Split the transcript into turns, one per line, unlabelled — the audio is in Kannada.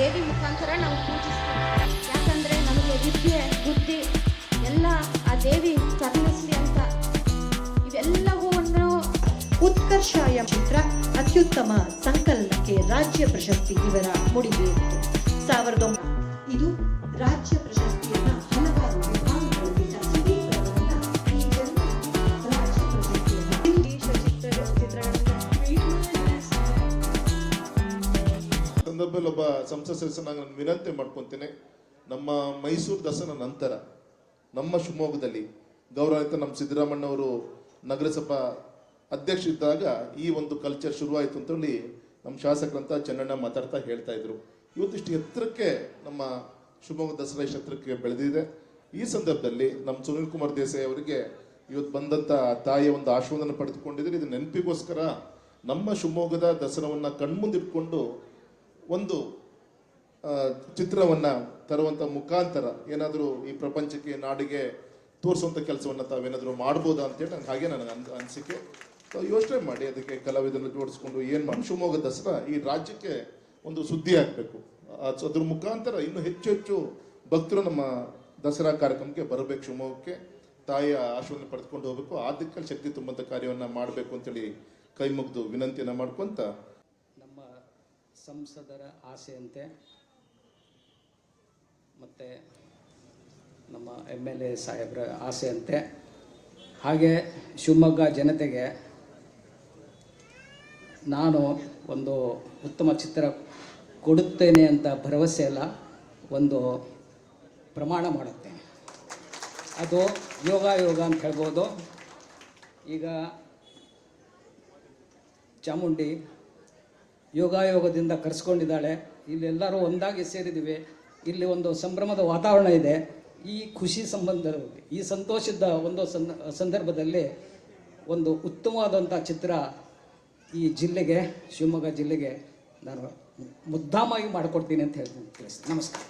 ದೇವಿ ಮುಖಾಂತರ ನಾವು ಪೂಜಿಸ್ತೀವಿ. ಯಾಕಂದ್ರೆ ನಮಗೆ ವಿದ್ಯೆ, ಬುದ್ಧಿ ಎಲ್ಲ ಆ ದೇವಿ ಕರುಣಿಸ್ಲಿ ಅಂತ ಇವೆಲ್ಲವೂ ಒಂದು
ಉತ್ಕರ್ಷಾಯ ಚಿತ್ರ ಅತ್ಯುತ್ತಮ ಸಂಕಲನಕ್ಕೆ ರಾಜ್ಯ ಪ್ರಶಸ್ತಿ ಇವರ ಮುಡಿಗೇರಿತು. ಸಾವಿರದ ಇದು
ಒಬ್ಬ ಸಂಸತ್ ಸದಸ್ಯನಾಗಿ ನಾನು ವಿನಂತಿ ಮಾಡ್ಕೊತೇನೆ. ನಮ್ಮ ಮೈಸೂರು ದಸರಾ ನಂತರ, ನಮ್ಮ ಶಿವಮೊಗ್ಗದಲ್ಲಿ ಗೌರವಾನ್ವಿತ ನಮ್ಮ ಸಿದ್ದರಾಮಣ್ಣವರು ನಗರಸಭಾ ಅಧ್ಯಕ್ಷ ಇದ್ದಾಗ ಈ ಒಂದು ಕಲ್ಚರ್ ಶುರುವಾಯಿತು ಅಂತೇಳಿ ನಮ್ಮ ಶಾಸಕರಂತ ಚೆನ್ನಣ್ಣ ಮಾತಾಡ್ತಾ ಹೇಳ್ತಾ ಇದ್ರು. ಇವತ್ತಿಷ್ಟು ಎತ್ತರಕ್ಕೆ ನಮ್ಮ ಶಿವಮೊಗ್ಗ ದಸರಾ ಎತ್ತರಕ್ಕೆ ಬೆಳೆದಿದೆ. ಈ ಸಂದರ್ಭದಲ್ಲಿ ನಮ್ಮ ಸುನೀಲ್ ಕುಮಾರ್ ದೇಸಾಯಿ ಅವರಿಗೆ ಇವತ್ತು ಬಂದಂತ ತಾಯಿಯ ಒಂದು ಆಶೀರ್ವಾದನ ಪಡೆದುಕೊಂಡಿದ್ರೆ ಇದು ನೆನಪಿಗೋಸ್ಕರ ನಮ್ಮ ಶಿವಮೊಗ್ಗದ ದಸರಾವನ್ನ ಕಣ್ಮುಂದಿಟ್ಕೊಂಡು ಒಂದು ಚಿತ್ರವನ್ನು ತರುವಂಥ ಮುಖಾಂತರ ಏನಾದರೂ ಈ ಪ್ರಪಂಚಕ್ಕೆ, ನಾಡಿಗೆ ತೋರಿಸುವಂಥ ಕೆಲಸವನ್ನು ತಾವೇನಾದರೂ ಮಾಡ್ಬೋದಾ ಅಂತೇಳಿ ನನಗೆ ಹಾಗೆ ನನಗೆ ಅನ್ ಅನಿಸಿಕೆ. ಯೋಚನೆ ಮಾಡಿ ಅದಕ್ಕೆ ಕಲಾವಿದರನ್ನು ಜೋಡಿಸ್ಕೊಂಡು ಏನು ಮಾಡಿ, ಶಿವಮೊಗ್ಗ ದಸರಾ ಈ ರಾಜ್ಯಕ್ಕೆ ಒಂದು ಸುದ್ದಿ ಆಗಬೇಕು. ಅದ್ರ ಮುಖಾಂತರ ಇನ್ನೂ ಹೆಚ್ಚು ಹೆಚ್ಚು ಭಕ್ತರು ನಮ್ಮ ದಸರಾ ಕಾರ್ಯಕ್ರಮಕ್ಕೆ ಬರಬೇಕು ಶಿವಮೊಗ್ಗಕ್ಕೆ. ತಾಯಿಯ ಆಶೀರ್ವಾದ ಪಡೆದುಕೊಂಡು ಹೋಗಬೇಕು. ಆ ದಿಕ್ಕಲ್ಲಿ ಶಕ್ತಿ ತುಂಬಂಥ ಕಾರ್ಯವನ್ನು ಮಾಡಬೇಕು ಅಂತೇಳಿ ಕೈ ಮುಗಿದು ವಿನಂತಿಯನ್ನು ಮಾಡ್ಕೊಂತ
ಸಂಸದರ ಆಸೆಯಂತೆ ಮತ್ತು ನಮ್ಮ ಎಂ ಎಲ್ ಎ ಸಾಹೇಬ್ರ ಆಸೆಯಂತೆ. ಹಾಗೆ ಶಿವಮೊಗ್ಗ ಜನತೆಗೆ ನಾನು ಒಂದು ಉತ್ತಮ ಚಿತ್ರ ಕೊಡುತ್ತೇನೆ ಅಂತ ಭರವಸೆ ಎಲ್ಲ ಒಂದು ಪ್ರಮಾಣ ಮಾಡುತ್ತೇನೆ. ಅದು ಯೋಗ ಯೋಗ ಅಂತ ಹೇಳ್ಬೋದು. ಈಗ ಚಾಮುಂಡಿ ಯೋಗಾಯೋಗದಿಂದ ಕರೆಸ್ಕೊಂಡಿದ್ದಾಳೆ. ಇಲ್ಲೆಲ್ಲರೂ ಒಂದಾಗಿ ಸೇರಿದ್ದೀವಿ. ಇಲ್ಲಿ ಒಂದು ಸಂಭ್ರಮದ ವಾತಾವರಣ ಇದೆ. ಈ ಖುಷಿ ಸಂಬಂಧದಲ್ಲಿ, ಈ ಸಂತೋಷದ ಒಂದು ಸಂದ ಸಂದರ್ಭದಲ್ಲಿ ಒಂದು ಉತ್ತಮವಾದಂಥ ಚಿತ್ರ ಈ ಜಿಲ್ಲೆಗೆ, ಶಿವಮೊಗ್ಗ ಜಿಲ್ಲೆಗೆ ನಾನು ಮುದ್ದಾಮಾಗಿ ಮಾಡಿಕೊಡ್ತೀನಿ ಅಂತ ಹೇಳ್ತೀನಿ. ತಿಳಿಸ್ತೀನಿ ನಮಸ್ಕಾರ.